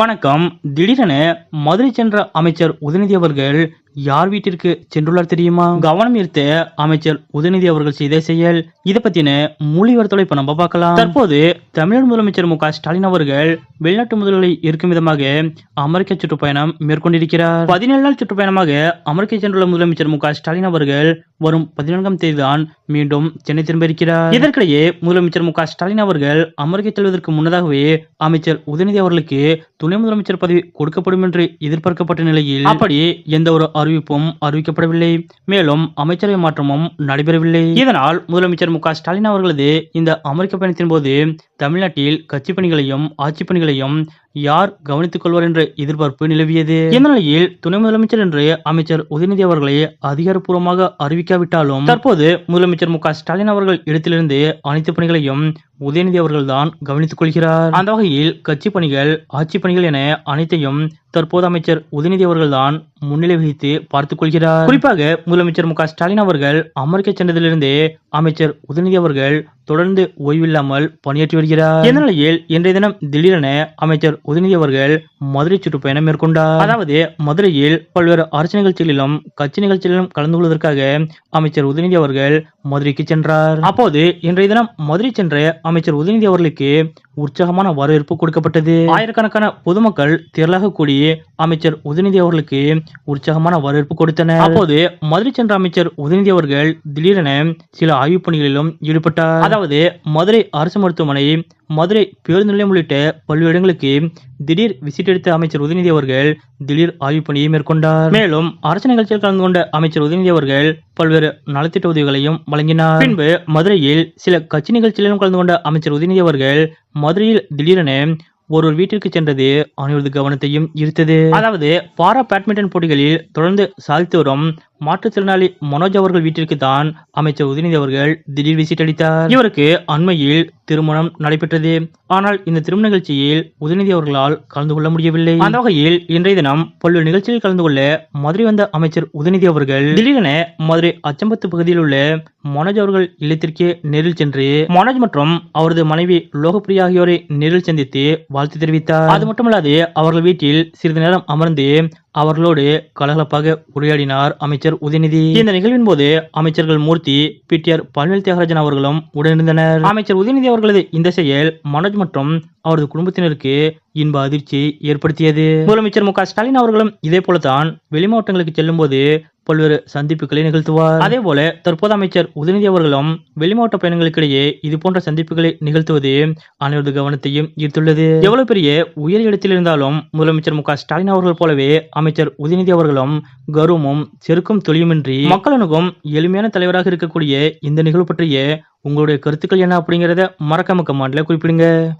வணக்கம். திடீரென மதுரை சென்ற அமைச்சர் உதயநிதி அவர்கள் யார் வீட்டிற்கு சென்றுள்ளார் தெரியுமா? கவனம் ஈர்த்த அமைச்சர் உதயநிதி அவர்கள் செய்த செயல். இதை பத்தின மொழிவர்த்தலை இப்ப நம்ம பார்க்கலாம். தற்போது தமிழக முதலமைச்சர் மு ஸ்டாலின் அவர்கள் வெளிநாட்டு முதல்களை இருக்கும் விதமாக அமெரிக்க சுற்றுப்பயணம் மேற்கொண்டிருக்கிறார். பதினேழு நாள் சுற்றுப்பயணமாக அமெரிக்க சென்றுள்ள முதலமைச்சர் மு ஸ்டாலின் அவர்கள் வரும் பதினான்காம் தேதி தான் மீண்டும் சென்னை திரும்ப இருக்கிறார். இதற்கிடையே முதலமைச்சர் மு ஸ்டாலின் அவர்கள் அமெரிக்க செல்வதற்கு முன்னதாகவே அமைச்சர் உதயநிதி அவர்களுக்கு துணை முதலமைச்சர் பதவி கொடுக்கப்படும் என்று எதிர்பார்க்கப்பட்ட நிலையில் அப்படி எந்த ஒரு அறிவிப்பும் அறிவிக்கப்படவில்லை. மேலும் அமைச்சரவை மாற்றமும் நடைபெறவில்லை. இதனால் முதலமைச்சர் மு ஸ்டாலின் அவர்களது இந்த அமெரிக்க பயணத்தின் போது தமிழ்நாட்டில் கட்சி பணிகளையும் ஆட்சி பணிகளையும் யார் கவனித்துக் கொள்வார் என்ற எதிர்பார்ப்பு நிலவியது? இந்த நிலையில் துணை முதலமைச்சர் என்று அமைச்சர் உதயநிதி அவர்களை அதிகாரப்பூர்வமாக அறிவிக்காவிட்டாலும் தற்போது முதலமைச்சர் மு ஸ்டாலின் அவர்கள் இடத்திலிருந்து அனைத்து பணிகளையும் உதயநிதி அவர்கள்தான் கவனித்துக் கொள்கிறார் அந்த வகையில் கட்சி பணிகள் ஆட்சி பணிகள் என அனைத்தையும் தற்போது அமைச்சர் உதயநிதி அவர்கள்தான் முன்னிலை வகித்து பார்த்துக் கொள்கிறார். குறிப்பாக முதலமைச்சர் மு ஸ்டாலின் அவர்கள் அமெரிக்க சென்றதிலிருந்தே அமைச்சர் உதயநிதி அவர்கள் தொடர்ந்து ஓய்வில்லாமல் பணியாற்றி வருகிறார். இந்த நிலையில் இன்றைய தினம் திடீரென அமைச்சர் உதயநிதி அவர்கள் மதுரை சுற்றுப்பயணம் மேற்கொண்டார். அதாவது மதுரையில் பல்வேறு அரசு நிகழ்ச்சிகளிலும் கட்சி நிகழ்ச்சிகளிலும் கலந்து கொள்வதற்காக அமைச்சர் உதயநிதி அவர்கள் மதுரைக்கு சென்றார். அப்போது இன்றைய தினம் மதுரை சென்ற அமைச்சர் உதயநிதி அவர்களுக்கு உற்சாகமான வரவேற்பு கொடுக்கப்பட்டது. ஆயிரக்கணக்கான பொதுமக்கள் திரளாக கூடி அமைச்சர் உதயநிதி அவர்களுக்கு உற்சாகமான வரவேற்பு கொடுத்தனர். அப்போது மதுரை சென்ற அமைச்சர் உதயநிதி அவர்கள் திடீரென சில ஆய்வுப் பணிகளிலும் ஈடுபட்டார். அதாவது மதுரை அரசு மருத்துவமனை மதுரை பேருந்து நிலையம் உள்ளிட்ட பல்வேறு இடங்களுக்கு திடீர் விசிட் எடுத்த அமைச்சர் உதயநிதி அவர்கள் திடீர் ஆய்வுப் பணியை மேற்கொண்டார். மேலும் அரசு நிகழ்ச்சியில் கலந்து கொண்ட அமைச்சர் உதயநிதி அவர்கள் பல்வேறு நலத்திட்ட உதவிகளையும் வழங்கினார். பின்பு மதுரையில் சில கட்சி நிகழ்ச்சிகளிலும் கலந்து கொண்ட அமைச்சர் உதயநிதி அவர்கள் மதுரையில் திடீரென ஒருவர் வீட்டிற்கு சென்றது அனைவரது கவனத்தையும் ஈர்த்தது. அதாவது பாரா பேட்மிண்டன் போட்டிகளில் தொடர்ந்து சாதித்து வரும் மாற்றுத்திறனாளி மனோஜ் அவர்கள் வீட்டிற்கு தான் அமைச்சர் உதயநிதி அவர்கள் திடீர் விசிட் அளித்தார். இவருக்கு அண்மையில் திருமணம் நடைபெற்றது. ஆனால் இந்த திருமண நிகழ்ச்சியில் உதயநிதி அவர்களால் கலந்து கொள்ள முடியவில்லை. அந்த வகையில் இன்றைய தினம் பல்வேறு நிகழ்ச்சியில் கலந்து கொள்ள மதுரை வந்த அமைச்சர் உதயநிதி அவர்கள் திடீரென மதுரை அச்சம்பத்து பகுதியில் உள்ள மனோஜ் அவர்கள் இல்லத்திற்கே நேரில் சென்று மனோஜ் மற்றும் அவரது மனைவி லோகப்பிரியா ஆகியோரை நேரில் சந்தித்து வாழ்த்து தெரிவித்தார். அது மட்டுமல்லாது அவர்கள் வீட்டில் சிறிது நேரம் அமர்ந்து அவர்களோடு கலகலப்பாக உரையாடினார் அமைச்சர் உதயநிதி. இந்த நிகழ்வின் போது அமைச்சர்கள் மூர்த்தி பிடிஆர் பழனிவேல் தியாகராஜன் அவர்களும் உடனிருந்தனர். அமைச்சர் உதயநிதி அவர்களது இந்த செயல் மனோஜ் மற்றும் அவரது குடும்பத்தினருக்கு இன்ப அதிர்ச்சி ஏற்படுத்தியது. முதலமைச்சர் மு ஸ்டாலின் அவர்களும் இதே போலதான் வெளிமாவட்டங்களுக்கு செல்லும் போது பல்வேறு சந்திப்புகளை நிகழ்த்துவார். அதே போல தற்போது அமைச்சர் உதயநிதி அவர்களும் வெளிமாவட்ட பயணங்களுக்கிடையே இது போன்ற சந்திப்புகளை நிகழ்த்துவது அனைவரது கவனத்தையும் ஈர்த்துள்ளது. எவ்வளவு பெரிய உயர் இடத்தில் இருந்தாலும் முதலமைச்சர் மு ஸ்டாலின் அவர்கள் போலவே அமைச்சர் உதயநிதி அவர்களும் கருவமும் செருக்கும் தொழியுமின்றி மக்களுக்கும் எளிமையான தலைவராக இருக்கக்கூடிய இந்த நிகழ்வு பற்றிய உங்களுடைய கருத்துக்கள் என்ன அப்படிங்கறத மறக்காம கமாண்ட்ல குறிப்பிடுங்க.